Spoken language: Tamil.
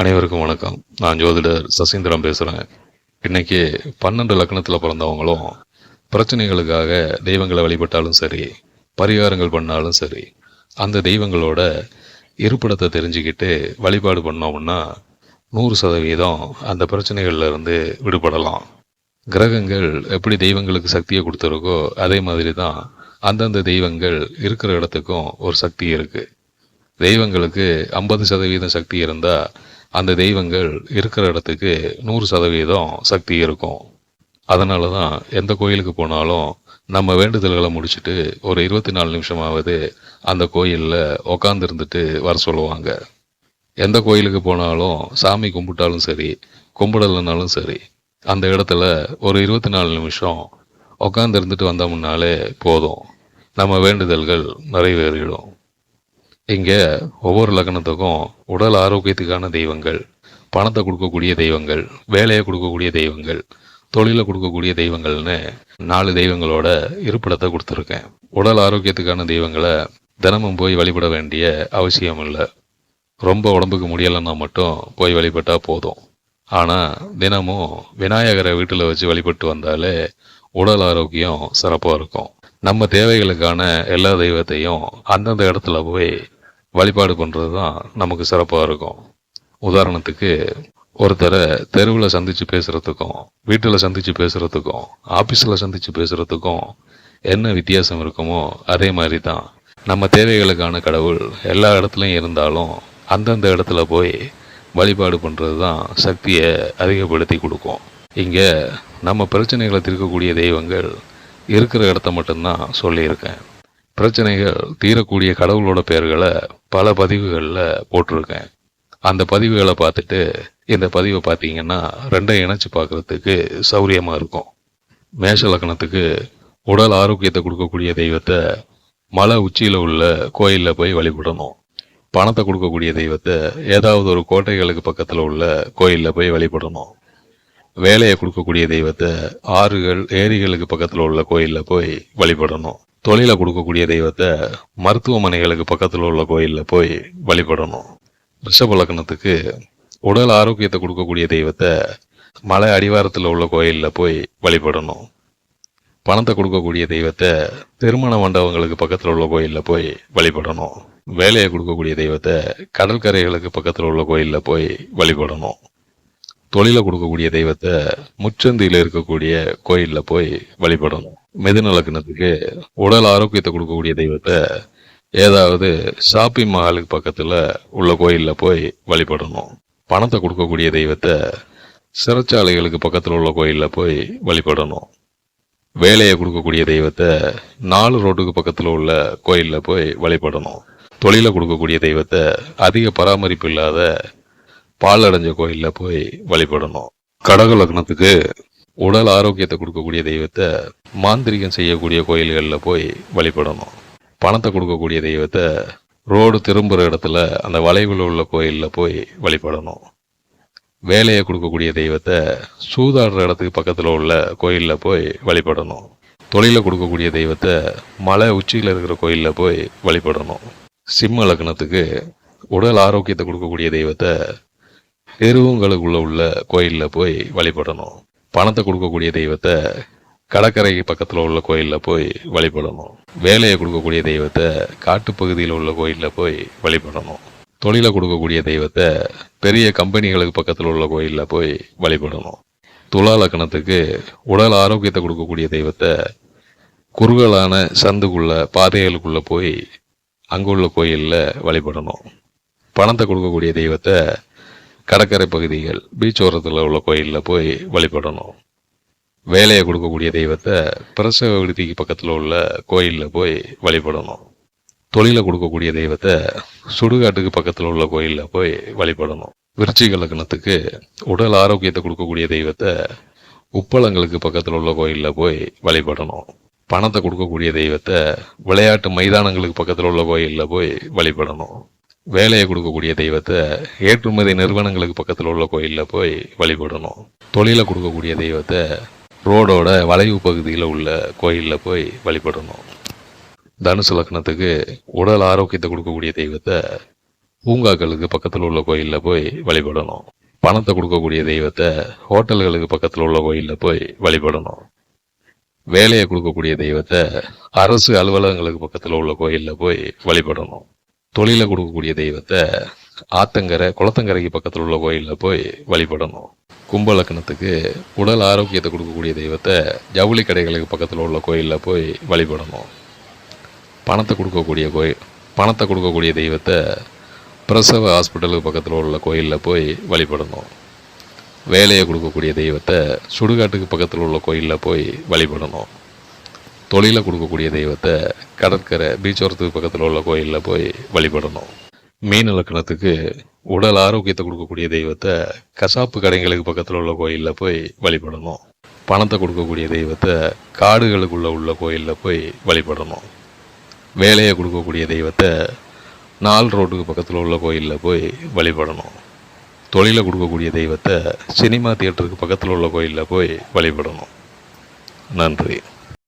அனைவருக்கும் வணக்கம். நான் ஜோதிடர் சசீந்திரம் பேசுகிறேன் இன்னைக்கு பன்னெண்டு லக்னத்தில் பிறந்தவங்களும் பிரச்சனைகளுக்காக தெய்வங்களை வழிபட்டாலும் சரி பரிகாரங்கள் பண்ணாலும் சரி அந்த தெய்வங்களோட இருப்பிடத்தை தெரிஞ்சுக்கிட்டு வழிபாடு பண்ணோம்னா நூறு சதவீதம் அந்த பிரச்சனைகள்ல இருந்து விடுபடலாம். கிரகங்கள் எப்படி தெய்வங்களுக்கு சக்தியை கொடுத்துருக்கோ அதே மாதிரி தான் அந்தந்த தெய்வங்கள் இருக்கிற இடத்துக்கும் ஒரு சக்தி இருக்கு. தெய்வங்களுக்கு ஐம்பது சதவீதம் சக்தி இருந்தால் அந்த தெய்வங்கள் இருக்கிற இடத்துக்கு நூறு சதவீதம் சக்தி இருக்கும். அதனால தான் எந்த கோயிலுக்கு போனாலும் நம்ம வேண்டுதல்களை முடிச்சுட்டு ஒரு இருபத்தி நாலு நிமிஷமாவது அந்த கோயிலில் உக்காந்துருந்துட்டு வர சொல்லுவாங்க. எந்த கோயிலுக்கு போனாலும் சாமி கும்பிட்டாலும் சரி கும்பிடலைனாலும் சரி அந்த இடத்துல ஒரு இருபத்தி நாலு நிமிஷம் உக்காந்துருந்துட்டு வந்தோம்னாலே போதும். நம்ம வேண்டுதல்கள் நிறைவேறிடும். இங்கே ஒவ்வொரு லக்னத்துக்கும் உடல் ஆரோக்கியத்துக்கான தெய்வங்கள் பணத்தை கொடுக்கக்கூடிய தெய்வங்கள் வேலையை கொடுக்கக்கூடிய தெய்வங்கள் தொழிலை கொடுக்கக்கூடிய தெய்வங்கள்னு நாலு தெய்வங்களோட இருப்பிடத்தை கொடுத்துருக்கேன். உடல் ஆரோக்கியத்துக்கான தெய்வங்களை தினமும் போய் வழிபட வேண்டிய அவசியம் இல்லை. ரொம்ப உடம்புக்கு முடியலைன்னா மட்டும் போய் வழிபட்டால் போதும். ஆனால் தினமும் விநாயகரை வீட்டில் வச்சு வழிபட்டு வந்தாலே உடல் ஆரோக்கியம் சிறப்பாக இருக்கும். நம்ம தேவைகளுக்கான எல்லா தெய்வத்தையும் அந்தந்த இடத்துல போய் வழிபாடு பண்ணுறது தான் நமக்கு சிறப்பாக இருக்கும். உதாரணத்துக்கு ஒருத்தரை தெருவில் சந்தித்து பேசுகிறதுக்கும் வீட்டில் சந்தித்து பேசுகிறதுக்கும் ஆஃபீஸில் சந்தித்து பேசுகிறதுக்கும் என்ன வித்தியாசம் இருக்குமோ அதே மாதிரி தான் நம்ம தேவைகளுக்கான கடவுள் எல்லா இடத்துலையும் இருந்தாலும் அந்தந்த இடத்துல போய் வழிபாடு பண்ணுறது தான் சக்தியை அதிகப்படுத்தி கொடுக்கும். இங்கே நம்ம பிரச்சனைகளை தீர்க்கக்கூடிய தெய்வங்கள் இருக்கிற இடத்த மட்டும்தான் சொல்லியிருக்கேன். பிரச்சனைகள் தீரக்கூடிய கடவுளோட பெயர்களை பல பதிவுகளில் போட்டிருக்கேன். அந்த பதிவுகளை பார்த்துட்டு இந்த பதிவை பார்த்தீங்கன்னா ரெண்டையும் இணைச்சி பார்க்குறதுக்கு சௌரியமாக இருக்கும். மேஷ லக்னத்துக்கு உடல் ஆரோக்கியத்தை கொடுக்கக்கூடிய தெய்வத்தை மலை உச்சியில் உள்ள கோயிலில் போய் வழிபடணும். பணத்தை கொடுக்கக்கூடிய தெய்வத்தை ஏதாவது ஒரு கோட்டைகளுக்கு பக்கத்தில் உள்ள கோயிலில் போய் வழிபடணும். வேலையை கொடுக்கக்கூடிய தெய்வத்தை ஆறுகள் ஏரிகளுக்கு பக்கத்தில் உள்ள கோயிலில் போய் வழிபடணும். தொழிலை கொடுக்கக்கூடிய தெய்வத்தை மருத்துவமனைகளுக்கு பக்கத்தில் உள்ள கோயிலில் போய் வழிபடணும். ரிஷப லக்னத்துக்கு உடல் ஆரோக்கியத்தை கொடுக்கக்கூடிய தெய்வத்தை மலை அடிவாரத்தில் உள்ள கோயிலில் போய் வழிபடணும். பணத்தை கொடுக்கக்கூடிய தெய்வத்தை திருமண மண்டபங்களுக்கு பக்கத்தில் உள்ள கோயிலில் போய் வழிபடணும். வேலையை கொடுக்கக்கூடிய தெய்வத்தை கடற்கரைகளுக்கு பக்கத்தில் உள்ள கோயிலில் போய் வழிபடணும். தொழிலை கொடுக்கக்கூடிய தெய்வத்தை முச்சந்தியில் இருக்கக்கூடிய கோயிலில் போய் வழிபடணும். மிதுன லக்னத்துக்கு உடல் ஆரோக்கியத்தை கொடுக்கக்கூடிய தெய்வத்தை ஏதாவது ஷாப்பிங் மஹாலுக்கு பக்கத்தில் உள்ள கோயிலில் போய் வழிபடணும். பணத்தை கொடுக்கக்கூடிய தெய்வத்தை சிறைச்சாலைகளுக்கு பக்கத்தில் உள்ள கோயிலில் போய் வழிபடணும். வேலையை கொடுக்கக்கூடிய தெய்வத்தை நாலு ரோட்டுக்கு பக்கத்தில் உள்ள கோயிலில் போய் வழிபடணும். தொழிலை கொடுக்கக்கூடிய தெய்வத்தை அதிக பராமரிப்பு இல்லாத பால் அடைஞ்ச கோயிலில் போய் வழிபடணும். கடக லக்னத்துக்கு உடல் ஆரோக்கியத்தை கொடுக்கக்கூடிய தெய்வத்தை மாந்திரிகம் செய்யக்கூடிய கோயில்களில் போய் வழிபடணும். பணத்தை கொடுக்கக்கூடிய தெய்வத்தை ரோடு திரும்புகிற இடத்துல அந்த வளைவில் உள்ள கோயிலில் போய் வழிபடணும். வேலையை கொடுக்கக்கூடிய தெய்வத்தை சூதாடுற இடத்துக்கு பக்கத்தில் உள்ள கோயிலில் போய் வழிபடணும். தொழிலை கொடுக்கக்கூடிய தெய்வத்தை மலை உச்சியில் இருக்கிற கோயிலில் போய் வழிபடணும். சிம்ம லக்னத்துக்கு உடல் ஆரோக்கியத்தை கொடுக்கக்கூடிய தெய்வத்தை தெருவுங்களுக்குள்ள உள்ள கோயிலில் போய் வழிபடணும். பணத்தை கொடுக்கக்கூடிய தெய்வத்தை கடற்கரை பக்கத்தில் உள்ள கோயிலில் போய் வழிபடணும். வேலையை கொடுக்கக்கூடிய தெய்வத்தை காட்டுப்பகுதியில் உள்ள கோயிலில் போய் வழிபடணும். தொழிலை கொடுக்கக்கூடிய தெய்வத்தை பெரிய கம்பெனிகளுக்கு பக்கத்தில் உள்ள கோயிலில் போய் வழிபடணும். துலா லக்கணத்துக்கு உடல் ஆரோக்கியத்தை கொடுக்கக்கூடிய தெய்வத்தை குறுகலான சந்துக்குள்ள பாதைகளுக்குள்ளே போய் அங்குள்ள கோயிலில் வழிபடணும். பணத்தை கொடுக்கக்கூடிய தெய்வத்தை கடற்கரை பகுதிகள் பீச் ஓரத்தில் உள்ள கோயிலில் போய் வழிபடணும். வேலையை கொடுக்கக்கூடிய தெய்வத்தை பிரசவ விடுதிக்கு பக்கத்தில் உள்ள கோயிலில் போய் வழிபடணும். தொழிலை கொடுக்கக்கூடிய தெய்வத்தை சுடுகாட்டுக்கு பக்கத்தில் உள்ள கோயிலில் போய் வழிபடணும். விருச்சிக லக்னத்துக்கு உடல் ஆரோக்கியத்தை கொடுக்கக்கூடிய தெய்வத்தை உப்பளங்களுக்கு பக்கத்தில் உள்ள கோயிலில் போய் வழிபடணும். பணத்தை கொடுக்கக்கூடிய தெய்வத்தை விளையாட்டு மைதானங்களுக்கு பக்கத்தில் உள்ள கோயிலில் போய் வழிபடணும். வேலையை கொடுக்கக்கூடிய தெய்வத்தை ஏற்றுமதி நிறுவனங்களுக்கு பக்கத்தில் உள்ள கோயிலில் போய் வழிபடணும். தொழிலை கொடுக்கக்கூடிய தெய்வத்தை ரோடோட வளைவு பகுதியில் உள்ள கோயிலில் போய் வழிபடணும். தனுசு லக்னத்துக்கு உடல் ஆரோக்கியத்தை கொடுக்கக்கூடிய தெய்வத்தை பூங்காக்களுக்கு பக்கத்தில் உள்ள கோயிலில் போய் வழிபடணும். பணத்தை கொடுக்கக்கூடிய தெய்வத்தை ஹோட்டல்களுக்கு பக்கத்தில் உள்ள கோயிலில் போய் வழிபடணும். வேலையை கொடுக்கக்கூடிய தெய்வத்தை அரசு அலுவலகங்களுக்கு பக்கத்தில் உள்ள கோயிலில் போய் வழிபடணும். தொழிலை கொடுக்கக்கூடிய தெய்வத்தை ஆத்தங்கரை குளத்தங்கரைக்கு பக்கத்தில் உள்ள கோயிலில் போய் வழிபடணும். கும்ப லக்னத்துக்கு உடல் ஆரோக்கியத்தை கொடுக்கக்கூடிய தெய்வத்தை ஜவுளி கடைகளுக்கு பக்கத்தில் உள்ள கோயிலில் போய் வழிபடணும். பணத்தை கொடுக்கக்கூடிய கோயில் பணத்தை கொடுக்கக்கூடிய தெய்வத்தை பிரசவ ஹாஸ்பிட்டலுக்கு பக்கத்தில் உள்ள கோயிலில் போய் வழிபடணும். வேலையை கொடுக்கக்கூடிய தெய்வத்தை சுடுகாட்டுக்கு பக்கத்தில் உள்ள கோயிலில் போய் வழிபடணும். தொழிலை கொடுக்கக்கூடிய தெய்வத்தை கடற்கரை பீச்சோரத்துக்கு பக்கத்தில் உள்ள கோயிலில் போய் வழிபடணும். மீன் இலக்கணத்துக்கு உடல் ஆரோக்கியத்தை கொடுக்கக்கூடிய தெய்வத்தை கசாப்பு கடைங்களுக்கு பக்கத்தில் உள்ள கோயிலில் போய் வழிபடணும். பணத்தை கொடுக்கக்கூடிய தெய்வத்தை காடுகளுக்குள்ள உள்ள கோயிலில் போய் வழிபடணும். வேலையை கொடுக்கக்கூடிய தெய்வத்தை நால் ரோட்டுக்கு பக்கத்தில் உள்ள கோயிலில் போய் வழிபடணும். தொழிலை கொடுக்கக்கூடிய தெய்வத்தை சினிமா தியேட்டருக்கு பக்கத்தில் உள்ள கோயிலில் போய் வழிபடணும். நன்றி.